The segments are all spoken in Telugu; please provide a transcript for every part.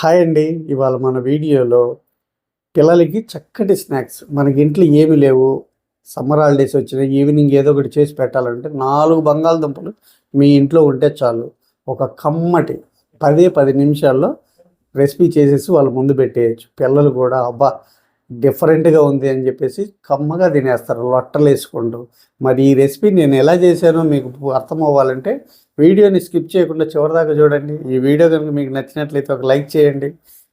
హాయ్ అండి. ఇవాళ మన వీడియోలో పిల్లలకి చక్కటి స్నాక్స్. మనకి ఇంట్లో ఏమి లేవు. సమ్మర్ హాలిడేస్ వచ్చినాయి. ఈవినింగ్ ఏదో ఒకటి చేసి పెట్టాలంటే నాలుగు బంగాళదుంపలు మీ ఇంట్లో ఉంటే చాలు. ఒక కమ్మటి పదే పది నిమిషాల్లో రెసిపీ చేసేసి వాళ్ళ ముందు పెట్టేయచ్చు. పిల్లలు కూడా అబ్బా డిఫరెంట్గా ఉంది అని చెప్పేసి కమ్మగా తినేస్తారు. లొట్టలు వేసుకుంటూ మరి ఈ రెసిపీ నేను ఎలా చేశానో మీకు అర్థం అవ్వాలంటే వీడియోని స్కిప్ చేయకుండా చివరిదాకా చూడండి. ఈ వీడియో కనుక మీకు నచ్చినట్లయితే ఒక లైక్ చేయండి.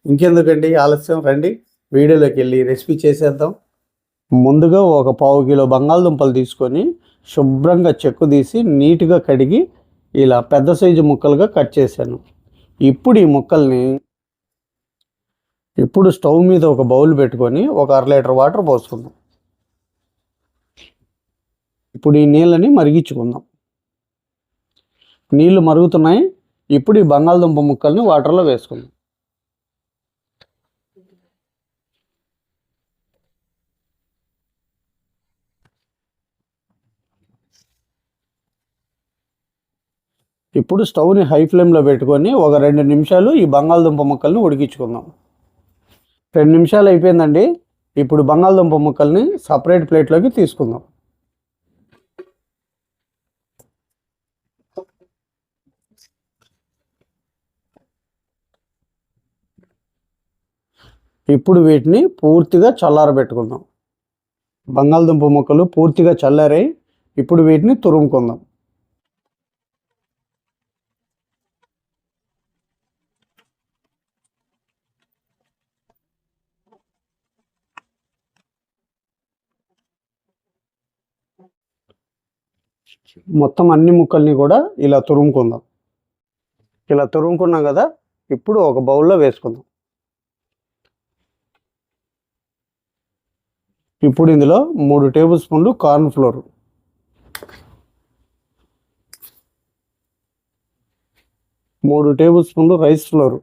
ఇంకెందుకండి? ఆలస్యం. రండి. వీడియోలోకి వెళ్ళి రెసిపీ చేసేద్దాం. ముందుగా ఒక పావు కిలో బంగాళదుంపలు తీసుకొని శుభ్రంగా చెక్కు తీసి నీట్గా కడిగి ఇలా పెద్ద సైజు ముక్కలుగా కట్ చేశాను. ఇప్పుడు ఈ ముక్కల్ని ఇప్పుడు స్టవ్ మీద ఒక బౌల్ పెట్టుకొని ఒక అర లీటర్ వాటర్ పోసుకుందాం. ఇప్పుడు ఈ నీళ్ళని మరిగించుకుందాం. నీళ్ళు మరుగుతున్నాయి. ఇప్పుడు ఈ బంగాళదుంప ముక్కల్ని వాటర్లో వేసుకుందాం. ఇప్పుడు స్టవ్ని హై ఫ్లేమ్లో పెట్టుకొని ఒక రెండు నిమిషాలు ఈ బంగాళదుంప ముక్కల్ని ఉడికించుకుందాం. రెండు నిమిషాలు అయిపోయిందండి. ఇప్పుడు బంగాళదుంప ముక్కల్ని సపరేట్ ప్లేట్లోకి తీసుకుందాం. ఇప్పుడు వీటిని పూర్తిగా చల్లారబెట్టుకుందాం. బంగాళదుంప ముక్కలు పూర్తిగా చల్లారాయి ఇప్పుడు వీటిని తురుముకుందాం. మొత్తం అన్ని ముక్కల్ని కూడా ఇలా తురుముకుందాం. ఇలా తురుముకున్నాం కదా ఇప్పుడు ఒక బౌల్లో వేసుకుందాం. ఇప్పుడు ఇందులో మూడు టేబుల్ స్పూన్లు కార్న్ ఫ్లోర్. మూడు టేబుల్ స్పూన్లు రైస్ ఫ్లోర్.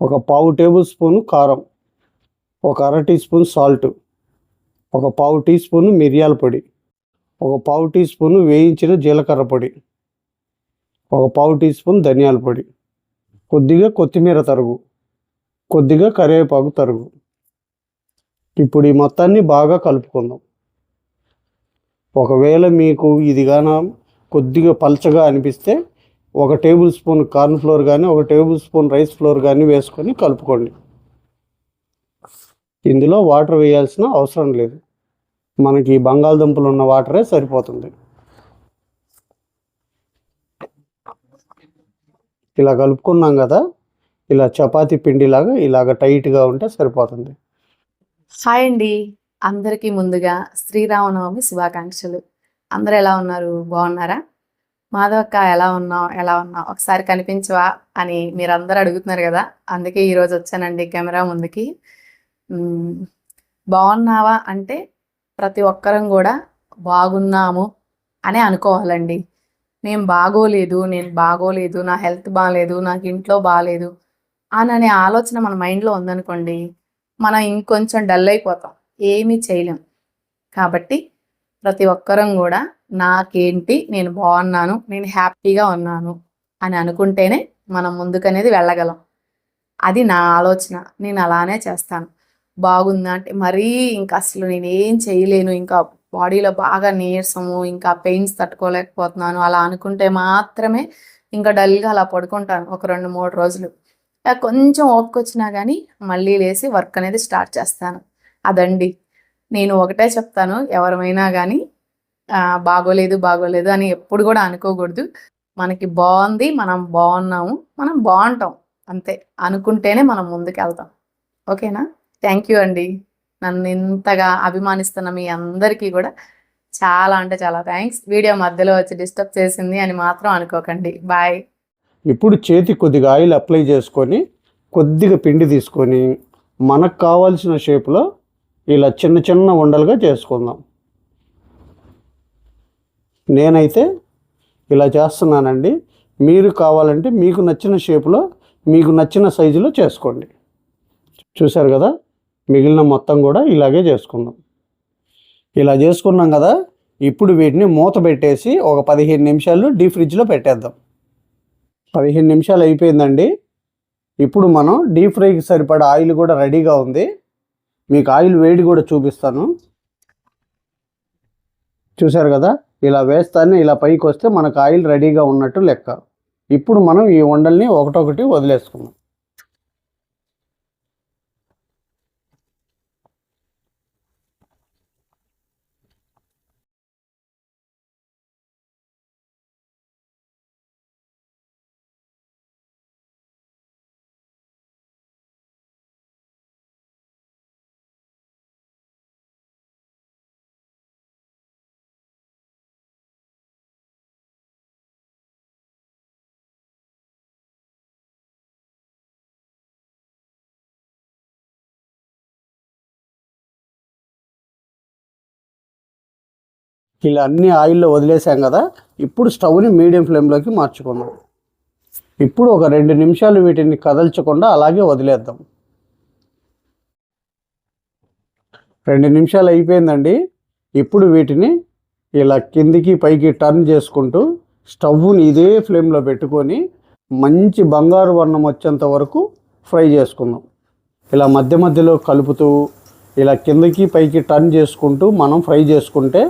ఒక పావు టేబుల్ స్పూన్ కారం. ఒక అర టీ స్పూన్ సాల్ట్. ఒక పావు టీ స్పూన్ మిరియాల పొడి. ఒక పావు టీ స్పూన్ వేయించిన జీలకర్ర పొడి. ఒక పావు టీ స్పూన్ ధనియాల పొడి. కొద్దిగా కొత్తిమీర తరుగు. కొద్దిగా కరివేపాకు తరుగు. ఇప్పుడు ఈ మొత్తాన్ని బాగా కలుపుకుందాం. ఒకవేళ మీకు ఇది గాన కొద్దిగా పల్చగా అనిపిస్తే ఒక టేబుల్ స్పూన్ కార్న్ ఫ్లోర్ కానీ ఒక టేబుల్ స్పూన్ రైస్ ఫ్లోర్ కానీ వేసుకొని కలుపుకోండి. ఇందులో వాటర్ వేయాల్సిన అవసరం లేదు. మనకి బంగాళదుంపలు ఉన్న వాటరే సరిపోతుంది. ఇలా కలుపుకున్నాం కదా ఇలా చపాతీ పిండిలాగా ఇలాగ టైట్గా ఉంటే సరిపోతుంది. హాయ్ అండి అందరికీ ముందుగా శ్రీరామనవమి శుభాకాంక్షలు. అందరూ ఎలా ఉన్నారు? బాగున్నారా? మాధవక్క ఎలా ఉన్నావు? ఎలా ఉన్నావు? ఒకసారి కనిపించవా? అని మీరందరూ అడుగుతున్నారు కదా. అందుకే ఈరోజు వచ్చానండి కెమెరా ముందుకి. బాగున్నావా అంటే ప్రతి ఒక్కరం కూడా బాగున్నాము అని అనుకోవాలండి. నేను బాగోలేదు నేను బాగోలేదు నా హెల్త్ బాగాలేదు నాకు ఇంట్లో బాగాలేదు అని ఆలోచన మన మైండ్లో ఉందనుకోండి మనం ఇంకొంచెం డల్ అయిపోతాం. ఏమీ చేయలేం. కాబట్టి ప్రతి ఒక్కరం కూడా నాకేంటి నేను బాగున్నాను నేను హ్యాపీగా ఉన్నాను అని అనుకుంటేనే మనం ముందుకనేది వెళ్ళగలం. అది నా ఆలోచన. నేను అలానే చేస్తాను. బాగుందా అంటే మరీ ఇంకా అసలు నేను ఏం చేయలేను. ఇంకా బాడీలో బాగా నీరసము ఇంకా పెయిన్స్ తట్టుకోలేకపోతున్నాను అలా అనుకుంటే మాత్రమే ఇంకా డల్గా అలా పడుకుంటాను ఒక రెండు మూడు రోజులు. కొంచెం ఓపిక వచ్చినా కానీ మళ్ళీ లేచి వర్క్ అనేది స్టార్ట్ చేస్తాను. అదండి. నేను ఒకటే చెప్తాను ఎవరమైనా కానీ బాగోలేదు బాగోలేదు అని ఎప్పుడు కూడా అనుకోకూడదు. మనకి బాగుంది మనం బాగున్నాము మనం బాగుంటాం. అంతే. అనుకుంటేనే మనం ముందుకు వెళ్తాం ఓకేనా? థ్యాంక్ యూ అండి. నన్ను ఇంతగా అభిమానిస్తున్న మీ అందరికీ కూడా చాలా అంటే చాలా థ్యాంక్స్. వీడియో మధ్యలో వచ్చి డిస్టర్బ్ చేసింది అని మాత్రం అనుకోకండి. బాయ్. ఇప్పుడు చేతి కొద్దిగా ఆయిల్ అప్లై చేసుకొని కొద్దిగా పిండి తీసుకొని మనకు కావాల్సిన షేప్లో ఇలా చిన్న చిన్న ఉండలుగా చేసుకుందాం. నేనైతే ఇలా చేస్తున్నానండి. మీరు కావాలంటే మీకు నచ్చిన షేప్లో మీకు నచ్చిన సైజులో చేసుకోండి. చూశారు కదా? మిగిలిన మొత్తం కూడా ఇలాగే చేసుకుందాం. ఇలా చేసుకున్నాం కదా? ఇప్పుడు వీటిని మూత పెట్టేసి ఒక పదిహేను నిమిషాలు డీ ఫ్రిడ్జ్లో పెట్టేద్దాం. పదిహేను నిమిషాలు అయిపోయిందండి. ఇప్పుడు మనం డీప్ ఫ్రైకి సరిపడా ఆయిల్ కూడా రెడీగా ఉంది. మీకు ఆయిల్ వేడి కూడా చూపిస్తాను. చూశారు కదా? ఇలా వేస్తానే ఇలా పైకి వస్తే మనకు ఆయిల్ రెడీగా ఉన్నట్టు లెక్క. ఇప్పుడు మనం ఈ వండల్ని ఒకటొకటి వదిలేసుకున్నాం ఇలా అన్ని ఆయిల్లో వదిలేసాం కదా ఇప్పుడు స్టవ్ని మీడియం ఫ్లేమ్లోకి మార్చుకుందాం ఇప్పుడు ఒక రెండు నిమిషాలు వీటిని కదల్చకుండా అలాగే వదిలేద్దాం. రెండు నిమిషాలు అయిపోయిందండి. ఇప్పుడు వీటిని ఇలా కిందికి పైకి టర్న్ చేసుకుంటూ స్టవ్ని ఇదే ఫ్లేమ్లో పెట్టుకొని మంచి బంగారు వర్ణం వచ్చేంత వరకు ఫ్రై చేసుకుందాం. ఇలా మధ్య మధ్యలో కలుపుతూ ఇలా కిందకి పైకి టర్న్ చేసుకుంటూ మనం ఫ్రై చేసుకుంటే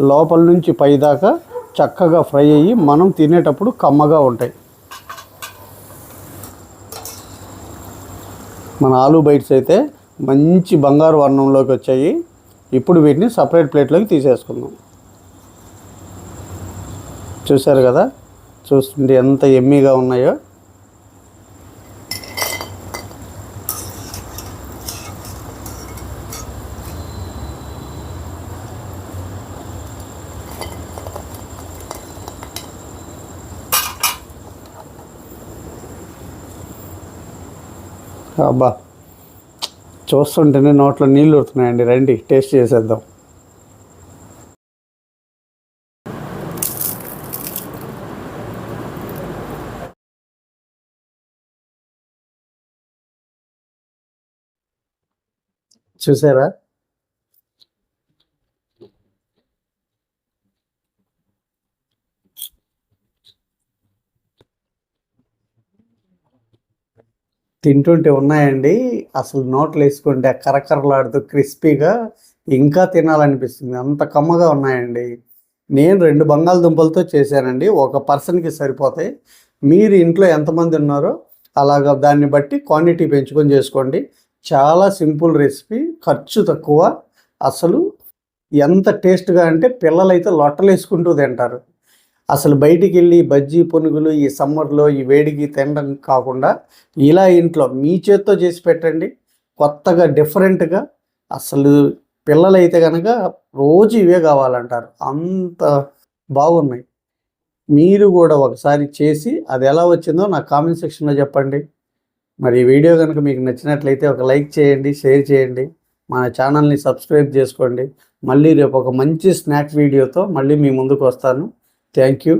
లోపల నుంచి పైదాకా చక్కగా ఫ్రై అయ్యి మనం తినేటప్పుడు కమ్మగా ఉంటాయి. మన ఆలు బైట్స్ అయితే మంచి బంగారు వర్ణంలోకి వచ్చాయి. ఇప్పుడు వీటిని సపరేట్ ప్లేట్లోకి తీసేసుకుందాం. చూశారు కదా? చూస్తుంటే ఎంత ఎమ్మీగా ఉన్నాయో. అబ్బా. చూస్తుంటేనే నోట్లో నీళ్ళు ఉడుతున్నాయండి. రండి టేస్ట్ చేసేద్దాం. చూసారా? తింటుంటే ఉన్నాయండి. అసలు నోట్లు వేసుకుంటే కరకరలాడుతూ క్రిస్పీగా ఇంకా తినాలనిపిస్తుంది. అంత కమ్మగా ఉన్నాయండి. నేను రెండు బంగాళదుంపలతో చేశానండి. ఒక పర్సన్కి సరిపోతాయి. మీరు ఇంట్లో ఎంతమంది ఉన్నారో అలాగా దాన్ని బట్టి క్వాంటిటీ పెంచుకొని చేసుకోండి. చాలా సింపుల్ రెసిపీ. ఖర్చు తక్కువ. అసలు ఎంత టేస్ట్గా అంటే పిల్లలైతే లొట్టలు వేసుకుంటూ తింటారు. అసలు బయటికి వెళ్ళి బజ్జీ పునుగులు ఈ సమ్మర్లో ఈ వేడికి తినడం కాకుండా ఇలా ఇంట్లో మీ చేత్తో చేసి పెట్టండి. కొత్తగా డిఫరెంట్గా అసలు పిల్లలైతే కనుక రోజు ఇవే కావాలంటారు. అంత బాగున్నాయి. మీరు కూడా ఒకసారి చేసి అది ఎలా వచ్చిందో నాకు కామెంట్ సెక్షన్లో చెప్పండి. మరి ఈ వీడియో కనుక మీకు నచ్చినట్లయితే ఒక లైక్ చేయండి షేర్ చేయండి. మన ఛానల్ని సబ్స్క్రైబ్ చేసుకోండి. మళ్ళీ రేపు ఒక మంచి స్నాక్ వీడియోతో మళ్ళీ మీ ముందుకు వస్తాను. Thank you